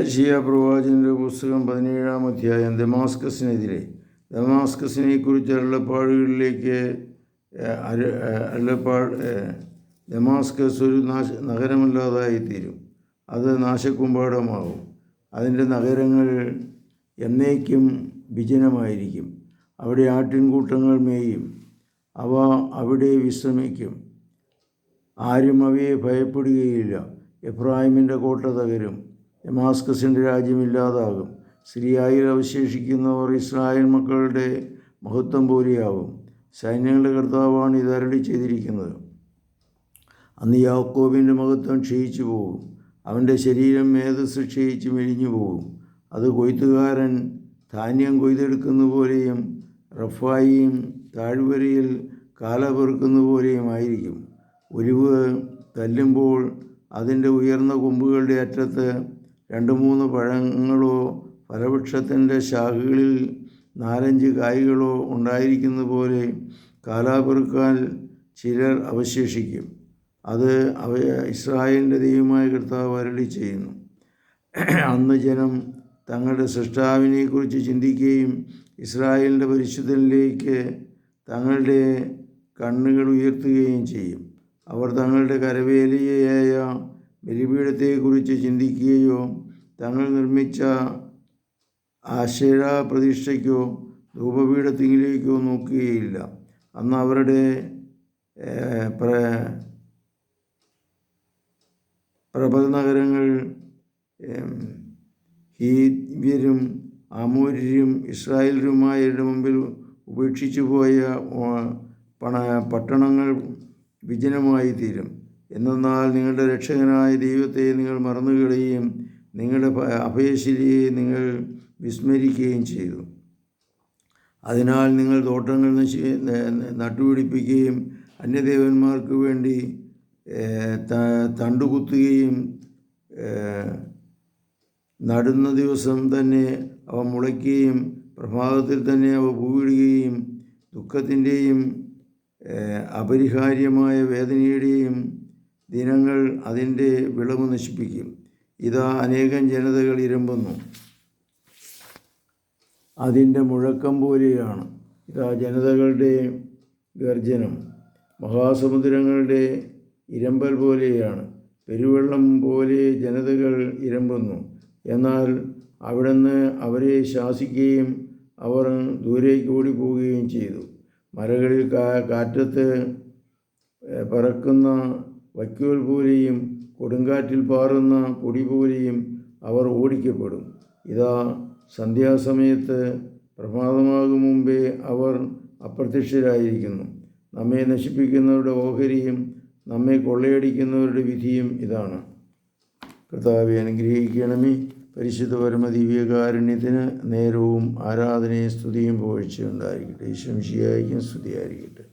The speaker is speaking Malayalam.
യശിയ പ്രവാചകന്റെ പുസ്തകം പതിനേഴാം അധ്യായം ദമാസ്കസിനെതിരെ. ദമാസ്കസിനെ കുറിച്ച് അരുളപ്പാടുകളിലേക്ക് അരുളപ്പാട് ദമാസ്കസ് ഒരു നാശ നഗരമല്ലാതായിത്തീരും. അത് നാശക്കുമ്പാടമാകും അതിന്റെ നഗരങ്ങൾ എന്നേക്കും വിജനമായിരിക്കും. അവിടെ ആട്ടിൻകൂട്ടങ്ങൾ മേയും. അവ അവിടെ വിശ്രമിക്കും. ആരും അവയെ ഭയപ്പെടുകയില്ല. എബ്രാഹിമിന്റെ കോട്ട തകരും. ഡമാസ്കസിന്റെ രാജ്യം ഇല്ലാതാകും സിറിയായിൽ അവശേഷിക്കുന്നവർ ഇസ്രായേൽ മക്കളുടെ മഹത്വം പോലെയാവും സൈന്യങ്ങളുടെ കർത്താവാണ് ഇത് അരളി ചെയ്തിരിക്കുന്നത്. അന്ന് യാക്കോബിന്റെ മഹത്വം ക്ഷയിച്ചു പോകും. അവന്റെ ശരീരം മേധസ് ക്ഷയിച്ച് മെലിഞ്ഞു പോകും. അത് കൊയ്ത്തുകാരൻ ധാന്യം കൊയ്തെടുക്കുന്ന പോലെയും റഫായിയും താഴ്വരയിൽ കാല പെറുക്കുന്ന പോലെയും ആയിരിക്കും. ഒലിവ് തല്ലുമ്പോൾ അതിന്റെ ഉയർന്ന കൊമ്പുകളുടെ അറ്റത്ത് രണ്ട് മൂന്ന് പഴങ്ങളോ ഫലവൃക്ഷത്തിന്റെ ശാഖകളിൽ നാലഞ്ച് കായ്കളോ ഉണ്ടായിരിക്കുന്ന പോലെ കാലാപെറുക്കാൻ ചിലർ അവശേഷിക്കും. അത് അവ ഇസ്രായേലിന്റെ ദൈവമായ കർത്താവ് അരളി ചെയ്യുന്നു. അന്ന് ജനം തങ്ങളുടെ സൃഷ്ടാവിനെക്കുറിച്ച് ചിന്തിക്കുകയും ഇസ്രായേലിന്റെ പരിശുദ്ധനിലേക്ക് തങ്ങളുടെ കണ്ണുകൾ ഉയർത്തുകയും ചെയ്യും. അവർ തങ്ങളുടെ കരവേലിയായ ബലിപീഠത്തെക്കുറിച്ച് ചിന്തിക്കുകയോ തങ്ങൾ നിർമ്മിച്ച ആശയ പ്രതിഷ്ഠയ്ക്കോ ധൂപപീഠത്തിലേക്കോ നോക്കുകയില്ല. അന്ന് അവരുടെ ഏഹ്, പ്ര- പ്രബല നഗരങ്ങൾ ഹീവ്യരും അമൂര്യരും ഇസ്രായേലരുമായവരുടെ മുമ്പിൽ ഉപേക്ഷിച്ചു പോയ പണ പട്ടണങ്ങൾ വിജനമായി തീരും എന്നാൽ നിങ്ങളുടെ രക്ഷകനായ ദൈവത്തെ നിങ്ങൾ മറന്നുകളയുകയും നിങ്ങളുടെ അഭയശിലയെ നിങ്ങൾ വിസ്മരിക്കുകയും ചെയ്തു. അതിനാൽ നിങ്ങൾ തോട്ടങ്ങൾ നശി നട്ടുപിടിപ്പിക്കുകയും അന്യദേവന്മാർക്ക് വേണ്ടി തണ്ടുകുത്തുകയും നടുന്ന ദിവസം തന്നെ അവ മുളയ്ക്കുകയും പ്രഭാതത്തിൽ തന്നെ അവ പൂവിടുകയും ദുഃഖത്തിന്റെയും അപരിഹാര്യമായ വേദനയുടെയും ദിനങ്ങൾ അതിന്റെ വിളവ് നശിപ്പിക്കും. ഇതാ അനേകം ജനതകൾ ഇരമ്പുന്നു. അതിന്റെ മുഴക്കം പോലെയാണ്. ഇതാ ജനതകളുടെ ഗർജനം. മഹാസമുദ്രങ്ങളുടെ ഇരമ്പൽ പോലെയാണ്. പെരുവെള്ളം പോലെ ജനതകൾ ഇരമ്പുന്നു. എന്നാൽ അവിടുന്ന് അവരെ ശാസിക്കുകയും അവർ ദൂരേക്ക് ഓടിപ്പോവുകയും ചെയ്തു. മലകളിൽ കാറ്റത്ത് പറക്കുന്ന വൈക്കോൽ പോലെയും കൊടുങ്കാറ്റിൽ പാറുന്ന പൊടി പോലെയും അവർ ഓടിക്കപ്പെടും. ഇതാ സന്ധ്യാസമയത്ത് പ്രഭാതമാകും മുമ്പേ അവർ അപ്രത്യക്ഷരായിരിക്കുന്നു. നമ്മെ നശിപ്പിക്കുന്നവരുടെ ഓഹരിയും നമ്മെ കൊള്ളയടിക്കുന്നവരുടെ വിധിയും ഇതാണ്. കർത്താവെ അനുഗ്രഹിക്കണമേ. പരിശുദ്ധ പരമ ദിവ്യകാരുണ്യത്തിന് നേരവും ആരാധനയും സ്തുതിയും പോഴ്ചയുണ്ടായിരിക്കട്ടെ ഈശ്വംശിയായിരിക്കും സ്തുതിയായിരിക്കട്ടെ.